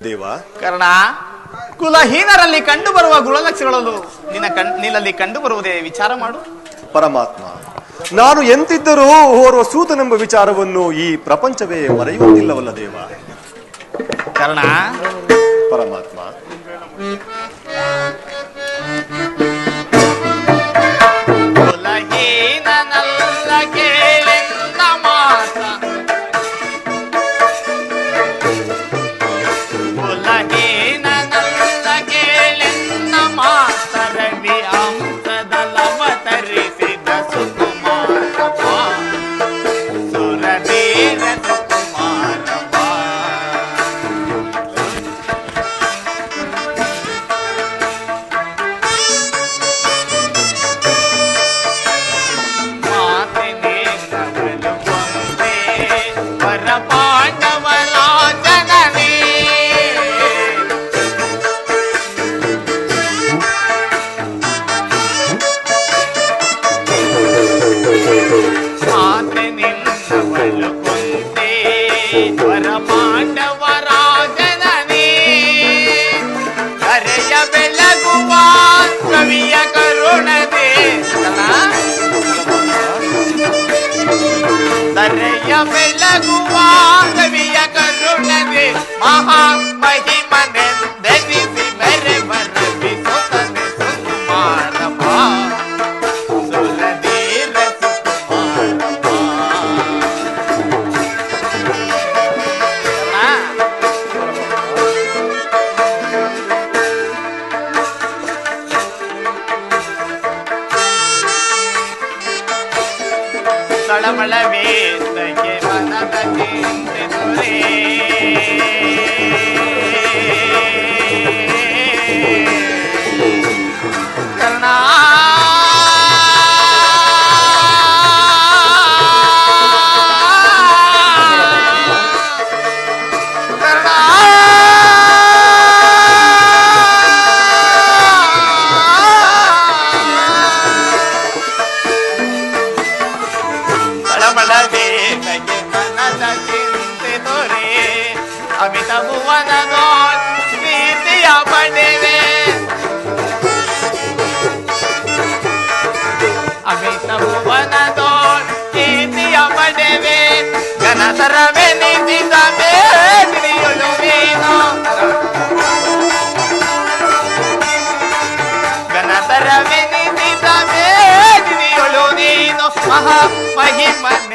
ದೇವ. ಕರ್ಣ ಕುಲಹೀನರಲ್ಲಿ ಕಂಡು ಬರುವ ಗುಣಲಕ್ಷಣಗಳು ನಿನ್ನ ಕಣ್ ನಿನ್ನಲ್ಲಿ ಕಂಡು ಬರುವುದೇ ವಿಚಾರ ಮಾಡು. ಪರಮಾತ್ಮ ನಾನು ಎಂತಿದ್ದರೂ ಓರ್ವ ಸೂತನೆಂಬ ವಿಚಾರವನ್ನು ಈ ಪ್ರಪಂಚವೇ ಮರೆಯುವುದಿಲ್ಲವಲ್ಲ ದೇವ. ಕರ್ಣ ಪರಮಾತ್ಮ ಬೆಳಗುವ ಕವಿಯ ಕರುಣದೆ ಮಹಾ ಮಹಿಮನೆಂದೆನಿಸಿ ಬೆರೆ ಬರಬಿಸುತ್ತದೆ ಸುಕುಮಾರವ ಸುರಧೀರ ಸುಕುಮಾರವ ಆ ತಳಮಳ ಕಥೆ ಅಮಿತ ಭುವನದೋ ಕೀರ್ತಿಯ ಪಡೆವೆ ಘನತರವೇ ನಿಂತಿದ ಬೇಡಿಯೊಳು ನೀನು ಘನತರವೇ ನಿಂತಿದ ಬೇಡಿಯೊಳು ನೀನು ಮಹಾ ಮಹಿಮನೆ.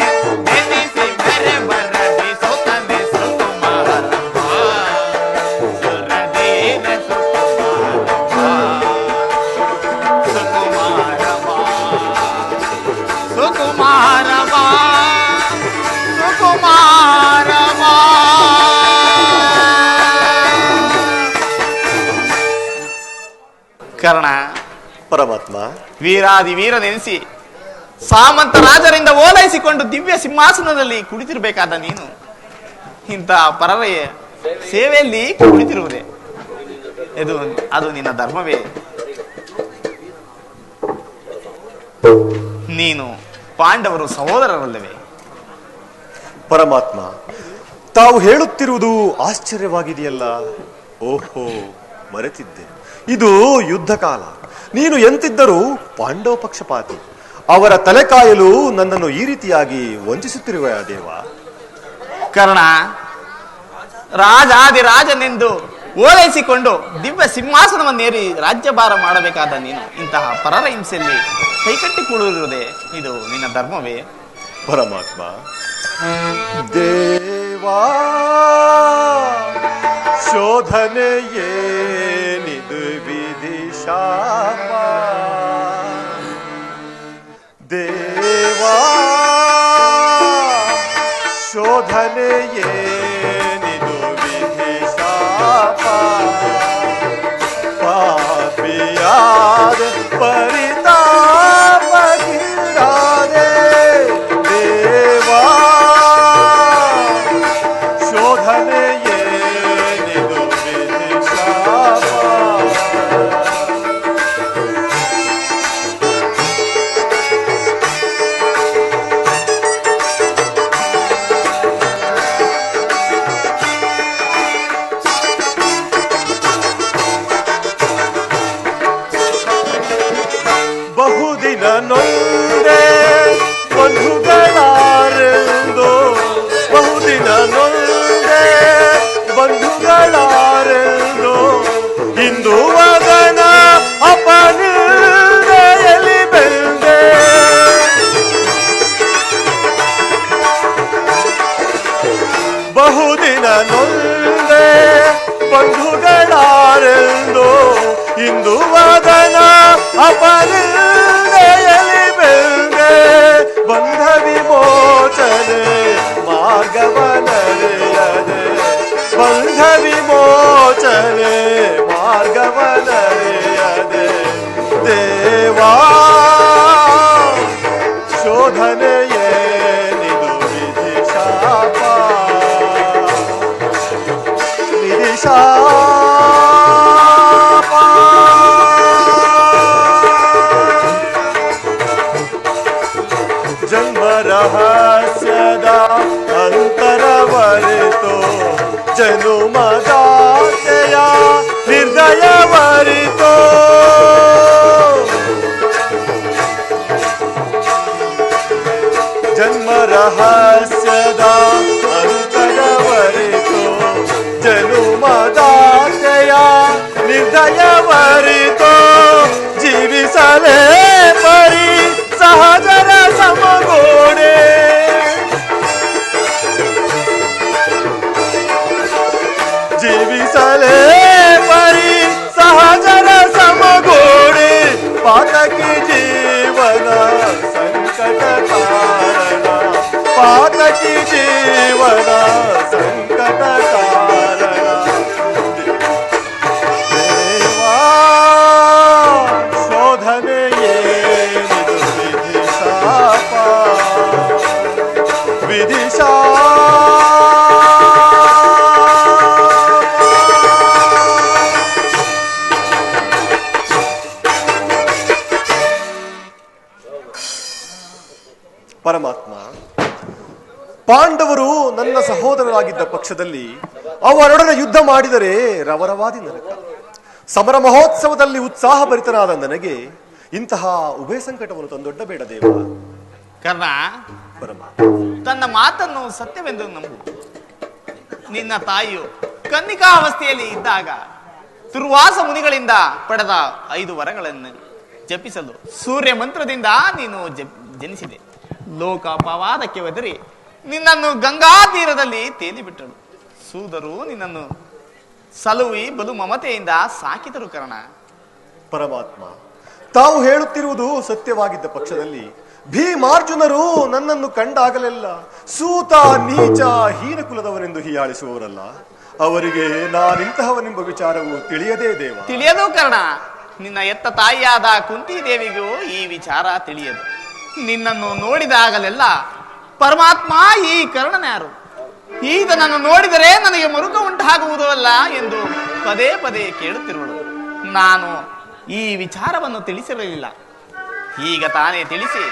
ಪರಮಾತ್ಮ ವೀರ ನೆನೆಸಿ ಸಾಮಂತ ರಾಜರಿಂದ ಓಲೈಸಿಕೊಂಡು ದಿವ್ಯ ಸಿಂಹಾಸನದಲ್ಲಿ ಕುಳಿತಿರಬೇಕಾದ ನೀನು. ಇಂತಹ ಪರರ ಸೇವೆಯಲ್ಲಿ ಕುಳಿತಿರುವುದೇ. ಇದು ಅದು ನಿನ್ನ ಧರ್ಮವೇ. ನೀನು ಪಾಂಡವರು ಸಹೋದರರಲ್ಲವೇ. ಪರಮಾತ್ಮ, ತಾವು ಹೇಳುತ್ತಿರುವುದು ಆಶ್ಚರ್ಯವಾಗಿದೆಯಲ್ಲ. ಓಹೋ, ಮರೆತಿದ್ದೆ. ಇದು ಯುದ್ಧ ಕಾಲ. ನೀನು ಎಂತಿದ್ದರೂ ಪಾಂಡವ ಪಕ್ಷಪಾತಿ. ಅವರ ತಲೆ ಕಾಯಲು ನನ್ನನ್ನು ಈ ರೀತಿಯಾಗಿ ವಂಚಿಸುತ್ತಿರುವ ದೇವ. ಕರ್ಣ ರಾಜಾದಿ ರಾಜನೆಂದು ಓಲೈಸಿಕೊಂಡು ದಿವ್ಯ ಸಿಂಹಾಸನವನ್ನೇರಿ ರಾಜ್ಯಭಾರ ಮಾಡಬೇಕಾದ ನೀನು ಇಂತಹ ಪರರ ಹಿಂಸೆಯಲ್ಲಿ ಕೈಕಟ್ಟಿ ಕೂಡಿರುವುದೇ ಇದು ನಿನ್ನ ಧರ್ಮವೇ? ಪರಮಾತ್ಮ ದೇವಾ ಶೋಧನೆ ಏನಿದು ವಿಧಿ ಶಾಪ ದೇವಾ ಶೋಧನೆ அபரில் வெல்வே வந்த விமோச்சனே மார்கவனே வந்த விமோச்சனே रहा सदा अंतरवर तो जनुमदातया निर्दयवर तो जन्म रहा सदा अंतरवर तो जनुमदातया निर्दयवर तो जीविसले ಪರಮಾತ್ಮ ಪಾಂಡವರು ನನ್ನ ಸಹೋದರರಾಗಿದ್ದ ಪಕ್ಷದಲ್ಲಿ ಅವರೊಡನೆ ಯುದ್ಧ ಮಾಡಿದರೆ ರವರವಾದಿ ನರಕ. ಸಮರ ಮಹೋತ್ಸವದಲ್ಲಿ ಉತ್ಸಾಹ ಭರಿತನಾದ ನನಗೆ ಇಂತಹ ಉಭಯ ಸಂಕಟವನ್ನು ತಂದೊಡ್ಡ ಬೇಡ ದೇವ. ಕರ್ಣ ತನ್ನ ಮಾತನ್ನು ಸತ್ಯವೆಂದು ನಂಬು. ನಿನ್ನ ತಾಯಿಯು ಕನ್ನಿಕಾ ಅವಸ್ಥೆಯಲ್ಲಿ ಇದ್ದಾಗ ದುರ್ವಾಸ ಮುನಿಗಳಿಂದ ಪಡೆದ ಐದು ವರಗಳನ್ನು ಜಪಿಸಲು ಸೂರ್ಯ ಮಂತ್ರದಿಂದ ನೀನು ಜನಿಸಿದೆ. ಲೋಕ ಪವಾದಕ್ಕೆ ಒದರಿ ನಿನ್ನನ್ನು ಗಂಗಾ ತೀರದಲ್ಲಿ ತೇಲಿಬಿಟ್ಟಳು. ಸೂದರು ನಿನ್ನನ್ನು ಸಲುವಿ ಬಲು ಮಮತೆಯಿಂದ ಸಾಕಿದರು ಕರ್ಣ. ಪರಮಾತ್ಮ ತಾವು ಹೇಳುತ್ತಿರುವುದು ಸತ್ಯವಾಗಿದ್ದ ಪಕ್ಷದಲ್ಲಿ ಭೀಮಾರ್ಜುನರು ನನ್ನನ್ನು ಕಂಡಾಗಲೆಲ್ಲ ಸೂತ ನೀಚ ಹೀನ ಕುಲದವರೆಂದು ಹೀಯಾಳಿಸುವವರಲ್ಲ. ಅವರಿಗೆ ನಾನಿಂತಹವನೆಂಬ ವಿಚಾರವು ತಿಳಿಯದೇ ದೇವ. ತಿಳಿಯದು ಕರ್ಣ. ನಿನ್ನ ಎತ್ತ ತಾಯಿಯಾದ ಕುಂತಿ ದೇವಿಗೂ ಈ ವಿಚಾರ ತಿಳಿಯದು. ನಿನ್ನನ್ನು ನೋಡಿದಾಗಲೆಲ್ಲ ಪರಮಾತ್ಮ ಈ ಕರ್ಣನ್ಯಾರು ಈತನನ್ನು ನೋಡಿದರೆ ನನಗೆ ಮರುಕ ಉಂಟಾಗುವುದು ಅಲ್ಲ ಎಂದು ಪದೇ ಪದೇ ಕೇಳುತ್ತಿರುವಳು. ನಾನು ಈ ವಿಚಾರವನ್ನು ತಿಳಿಸಿರಲಿಲ್ಲ. ಈಗ ತಾನೇ ತಿಳಿಸಿ.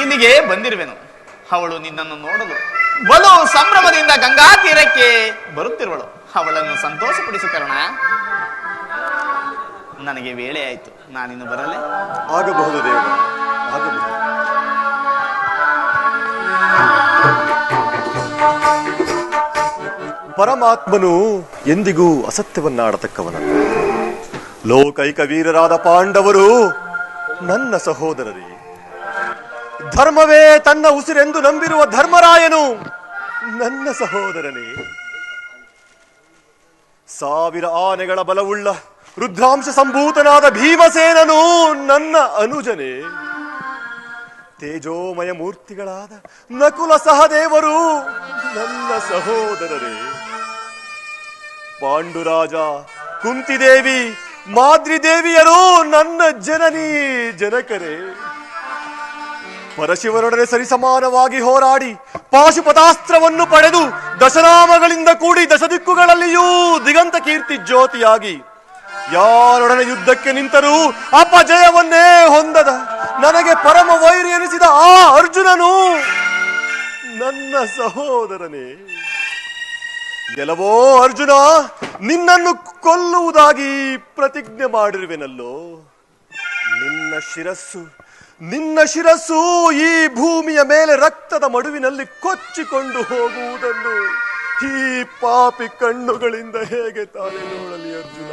ಇಲ್ಲಿಗೆ ಬಂದಿರುವೆನು. ಅವಳು ನಿನ್ನನ್ನು ನೋಡಲು ಬಲು ಸಂಭ್ರಮದಿಂದ ಗಂಗಾ ತೀರಕ್ಕೆ ಬರುತ್ತಿರುವಳು. ಅವಳನ್ನು ಸಂತೋಷಪಡಿಸು ಕರ್ಣ. ನನಗೆ ವೇಳೆ ಆಯ್ತು. ನಾನಿನ್ನು ಬರಲೇ? ಆಗಬಹುದು ದೇವ ಪರಮಾತ್ಮನು ಎಂದಿಗೂ ಅಸತ್ಯವನ್ನಾಡತಕ್ಕವನಲ್ಲ. ಲೋಕೈಕ ವೀರರಾದ ಪಾಂಡವರು ನನ್ನ ಸಹೋದರರೇ, ಧರ್ಮವೇ ತನ್ನ ಉಸಿರೆಂದು ನಂಬಿರುವ ಧರ್ಮರಾಯನು ನನ್ನ ಸಹೋದರನೇ. ಸಾವಿರ ಆನೆಗಳ ಬಲವುಳ್ಳ ರುದ್ರಾಂಶ ಸಂಭೂತನಾದ ಭೀಮಸೇನನು ನನ್ನ ಅನುಜನೇ. ತೇಜೋಮಯ ಮೂರ್ತಿಗಳಾದ ನಕುಲ ಸಹದೇವರು. ನನ್ನ ಸಹೋದರರೇ, ಪಾಂಡುರಾಜ ಕುಂತಿದೇವಿ, ಮಾದ್ರಿದೇವಿಯರು ನನ್ನ ಜನನಿ ಜನಕರೇ. ಪರಶಿವರೊಡನೆ ಸರಿಸಮಾನವಾಗಿ ಹೋರಾಡಿ ಪಾಶುಪತಾಸ್ತ್ರವನ್ನು ಪಡೆದು ದಶನಾಮಗಳಿಂದ ಕೂಡಿ ದಶದಿಕ್ಕುಗಳಲ್ಲಿಯೂ ದಿಗಂತ ಕೀರ್ತಿ ಜ್ಯೋತಿಯಾಗಿ ಯಾರೊಡನೆ ಯುದ್ಧಕ್ಕೆ ನಿಂತರೂ ಅಪಜಯವನ್ನೇ ಹೊಂದದ. ನನಗೆ ಪರಮ ವೈರಿ ಎನಿಸಿದ ಆ ಅರ್ಜುನನು ನನ್ನ ಸಹೋದರನೇ. ಗೆಲವೋ ಅರ್ಜುನ, ನಿನ್ನನ್ನು ಕೊಲ್ಲುವುದಾಗಿ ಪ್ರತಿಜ್ಞೆ ಮಾಡಿರುವೆನಲ್ಲೋ. ನಿನ್ನ ಶಿರಸ್ಸು ನಿನ್ನ ಶಿರಸ್ಸು ಈ ಭೂಮಿಯ ಮೇಲೆ ರಕ್ತದ ಮಡುವಿನಲ್ಲಿ ಕೊಚ್ಚಿಕೊಂಡು ಹೋಗುವುದನ್ನು ಈ ಪಾಪಿ ಕಣ್ಣುಗಳಿಂದ ಹೇಗೆ ತಾನೆ ನೋಡಲಿ ಅರ್ಜುನ?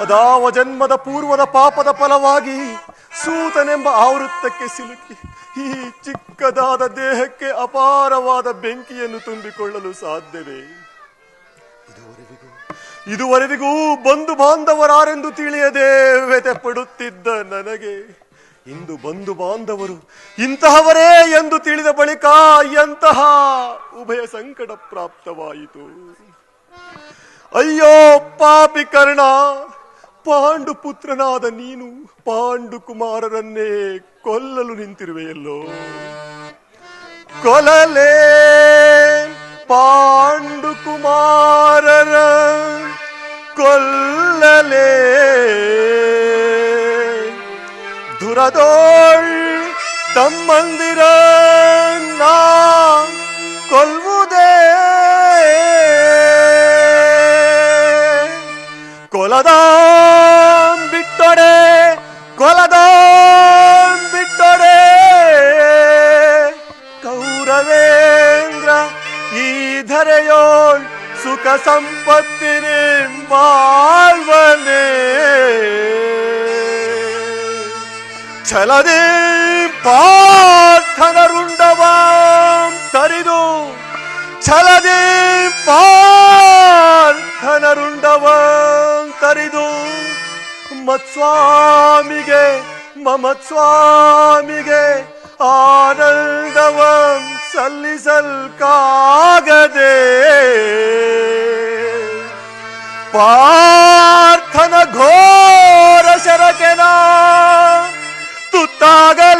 ಅದಾವ ಜನ್ಮದ ಪೂರ್ವದ ಪಾಪದ ಫಲವಾಗಿ ಸೂತನೆಂಬ ಆವೃತ್ತಕ್ಕೆ ಸಿಲುಕಿ ಈ ಚಿಕ್ಕದಾದ ದೇಹಕ್ಕೆ ಅಪಾರವಾದ ಬೆಂಕಿಯನ್ನು ತುಂಬಿಕೊಳ್ಳಲು ಸಾಧ್ಯವೇ? ಇದುವರೆಗೂ ಇದುವರೆಗೂ ಬಂಧು ಬಾಂಧವರಾರೆಂದು ತಿಳಿಯದೆ ವ್ಯತೆ ಪಡುತ್ತಿದ್ದ ನನಗೆ, ಇಂದು ಬಂಧು ಬಾಂಧವರು ಇಂತಹವರೇ ಎಂದು ತಿಳಿದ ಬಳಿಕ ಎಂತಹ ಉಭಯ ಸಂಕಟ ಪ್ರಾಪ್ತವಾಯಿತು. ಅಯ್ಯೋ ಪಾಪಿ ಕರ್ಣ ಪಾಂಡು ಪುತ್ರನಾದ ನೀನು ಪಾಂಡು ಕುಮಾರರನ್ನೇ ಕೊಲ್ಲಲು ನಿಂತಿರುವೆಯಲ್ಲೋ ಕೊಲಲೇ ಪಾಂಡು ಕುಮಾರರ ಕೊಲ್ಲಲೇ ದುರದೋಳ್ ತಮ್ಮಂದಿರ ಕೊಲದ ಬಿಟ್ಟೊಡೆ ಕೊಲದ ಬಿಟ್ಟೊಡೆ ಕೌರವೇಂದ್ರ ಈ ಧರೆಯೋಳ್ ಸುಖ ಸಂಪತ್ತಿನಿ ಬಾಳ್ವನೆ ಛಲದಿ ಪಾರ್ಥನ ರುಂಡವ ತರಿದು ಛಲದಿ ಪಾರ್ಥನ ಮತ್ಸ್ವಾಮಿಗೆ ಮಮತ್ಸ್ವಾಮಿಗೆ ಆನಂದವ ಸಲ್ಲಿಸಲ್ಕಾಗದೆ. ಪಾರ್ಥನ ಘೋರ ಶರಕೆನ ತುತ್ತಾಗಲೇ